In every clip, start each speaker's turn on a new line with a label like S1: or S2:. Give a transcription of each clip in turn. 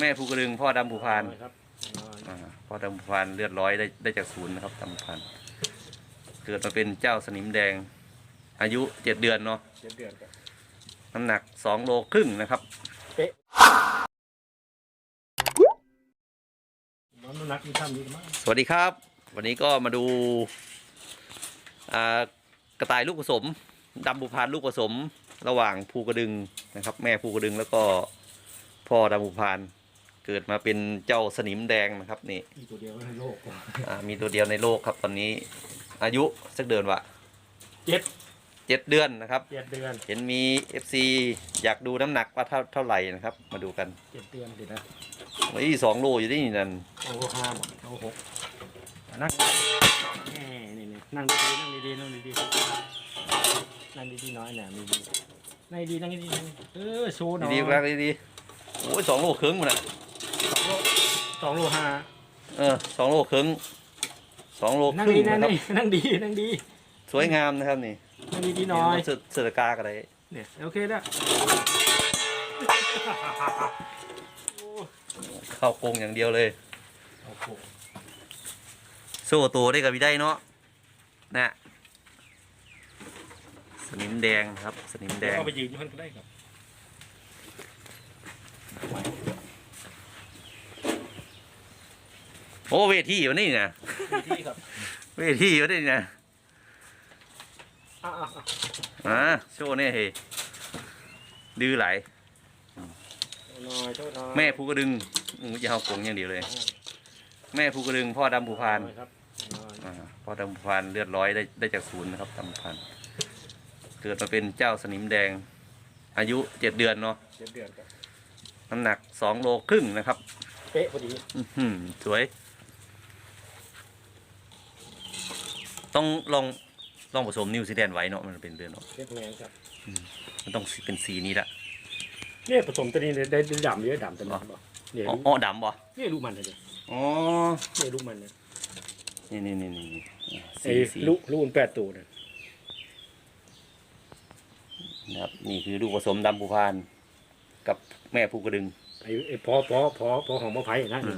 S1: แม่ภูกระดึงพ่อดำภูพาน
S2: ครับ
S1: อ่าพ่อดำภูพานเลือดร้อยได้ได้จากศูนย์นะครับดำภูพานเกิดมาเป็นเจ้าสนิมแดง อายุเจ็ดเดือนเนาะ
S2: เจ็ดเดือนครับ
S1: น้ำหนักสองโลครึ่งนะครับ
S2: น้ำหนักมีท่ามีมาก
S1: สวัสดีครับ วันนี้ก็มาดูอ่ากระต่ายลูกผสมดำภูพานลูกผสมระหว่างภูกระดึงนะครับ แม่ภูกระดึงแล้วก็พ่อดำภูพาน เกิดมาเป็นเจ้าสนิมแดงนะครับนี่
S2: อีกตัวเดียวในโลก
S1: อ่ามีตัวเดียวในโลกครับตอนนี้ อายุสักเดือนวะ
S2: เจ็ด
S1: เจ็ดเดือนนะครับ
S2: เจ็ดเดือน
S1: เห็นมี FC อยากดูน้ำหนักว่าเท่าเท่าไหร่นะครับ มาดูกัน
S2: เจ็ดเดือนเดี๋ยวนะ
S1: นี่สองโลอยู่ที่นี่นั่น
S2: เอาห้าหมดเอาหกนั่งแน่นี่นี่นั่งดีๆนั่งดีๆนั่งดีๆนั่งดีๆน้อยแหละมีดีนั่งดีๆนั่งดีๆนั่งดีๆเออโชว์หน่อย
S1: ดีๆมากดีๆโอ้ยสองโลครึ่งมันอะ
S2: สองโลสองโลห้า
S1: เออสองโลครึ่งสองโล
S2: นั่ง
S1: ครึ่
S2: ดี
S1: ง
S2: นั่ง
S1: นะครับ
S2: ดีนั่งดีนั่งดี
S1: สวยงามนะครับนี่
S2: นั่งดีๆน้อย
S1: เสือเสือกากอะไร
S2: เนี่ยโอเคแล้ว
S1: เข้ากรงอย่างเดียวเลย
S2: โอ้โห
S1: โซ่ตัวได้กับพี่ได้เนาะนะสนิมแดงครับ สนิมแดง
S2: เอาไปยืนอยู่ข้างก็ได้ครับ
S1: โอ้เวทีอยู่นี่นะ
S2: มีที่ครับ
S1: เวทีอยู่นี่นะ
S2: อะอะอะ
S1: อ่าโชว์เนี่ยเฮ้ยดื้อไหลาย
S2: โชว์หน่อยโชว์หน่อย
S1: แม่ภูกระดึงอืมจะเอากรงอย่างเดียวเลย แม่ภูกระดึงพ่อดำภูพาน
S2: หอยครับหน่อย
S1: อ่าพ่อดำภูพานเลือดร้อยได้ได้จากศูนย์นะครับดำภูพานเกิดมาเป็นเจ้าสนิมแดง อายุเจ็ดเดือนเนาะ
S2: เจ็ดเดือนครับ
S1: น้ำหนักสองโลครึ่งนะครับ
S2: เป๊ะพอดี
S1: อื้อหือสวย ต้องลองลองผสมนิวซีแลนด์ไว้เนาะมันเป็นเดือนเนาะ
S2: เป๊ะแมนครับ
S1: มันต้องเป็นสีนี้ละ
S2: เนี่ยผสมตัวนี้ได้ได้ดำเยอะดำตัวนี้บอกเนี่ย
S1: อ๋ออ๋อดำบ่
S2: เนี่ยลูกมันเลย
S1: อ๋อ
S2: เนี่ยลูกมันเนี่ย
S1: นี่นี่นี่นี่สี
S2: ไอ้
S1: สี
S2: ลูกลูกมันแปดตัวเนี่ย
S1: นะครับนี่คือลูกผสมดำภูพานกับแม่ภูกระดึง
S2: ไอ้ไอ้พอพอพอพอของมะไผ่นะนี่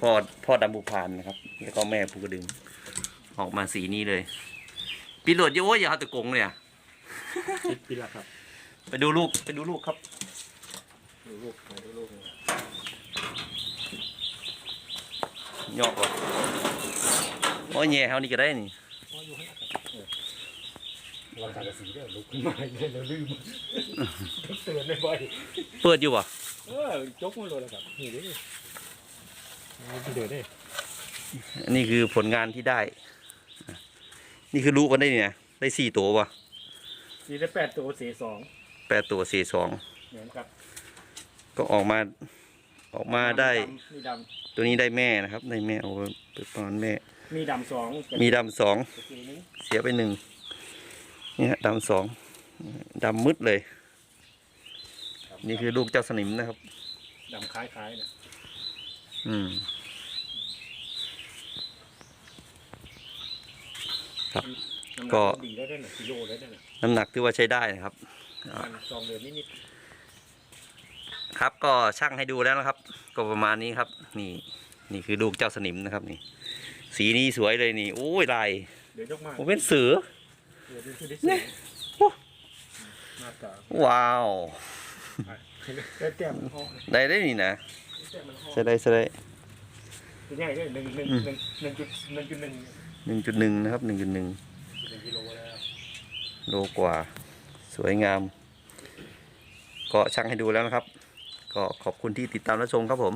S1: พ่อพ่อดำภูพานนะครับแล้วก็แม่ภูกระดึง ออกมาสีนี้เลยปีโหลดเยอะโว้ยอย่าเอาแตะกงเลยอะ
S2: คิดปีละครับ
S1: ไปดูลูกไปดูลูกครับ
S2: ดูลูกมาดูลูก
S1: ยอกก่อนโอ้ยแย่เฮานี่ก็ได้นี่
S2: อ๋ออยู่ข้างหน้าครับเออลองทากระสีเด้อลูกขึ้นมาเลยแล้วลืมเตือนได้บ่อย
S1: เปิดอยู่ป่ะ
S2: เออจกมันเลยแล้วครับนี่เด้เอาไปเดือดเด้
S1: อันนี้คือผลงานที่ได้ นี่คือลูกมันได้เนี่ย ได้สี่ตัวป่ะ
S2: นี่ได้แปดตัวสี่สอง
S1: แปดตัวสี่สอง
S2: เหมือนกับ
S1: ก็ออกมาออกมาได้
S2: มีด
S1: ตัวนี้ได้แม่นะครับ ได้แม่เอาไปตอนแม่ำ
S2: มีดำสอง
S1: มีดำสอง
S2: ตะกี้นี้
S1: เสียไปหนึ่งนี่ฮะดำสองดำมืดเลยนี่คือลูกเจ้าสนิมนะครับ
S2: ดำคล้ายๆนะ
S1: อืม ครับ
S2: น้ำหนั
S1: ก็
S2: ดีแล้วได้หนึ่งกิโลแล้วได้หนึ่ง
S1: น้ำหนักที่ว่าใช้ได้นะครับ
S2: มันสองเดือนนิด
S1: ครับก็ช่างให้ดูแล้วนะครับ ก็ประมาณนี้ครับ นี่ นี่คือลูกเจ้าสนิมนะครับ นี่ สีนี้สวยเลยนี่โอ้ยลาย
S2: ๆเดี๋ยวยกมา
S1: ผมเป็นเสือ
S2: เดี๋ยวดูคือได้
S1: เนี่
S2: สี
S1: ยโอ้
S2: หน้าตา
S1: ว้าว
S2: ได้แต้มมันห่อ
S1: ได้ได้นี่นะ
S2: แต้มมันห่อ
S1: ใช่ได้ใช่ได้
S2: เป็นยังไงเนี่ยหนึ่งหนึ่ง
S1: อืม
S2: หนึ่งหนึ่งจุดหนึ่งจุดหนึ่ง
S1: หนึ่งจุดหนึ่งนะครับหนึ่งจุดหนึ่ง
S2: โลแล้ว
S1: โลกว่า สวยงาม ก็ช่างให้ดูแล้วนะครับ ก็ขอบคุณที่ติดตามรับชมครับผม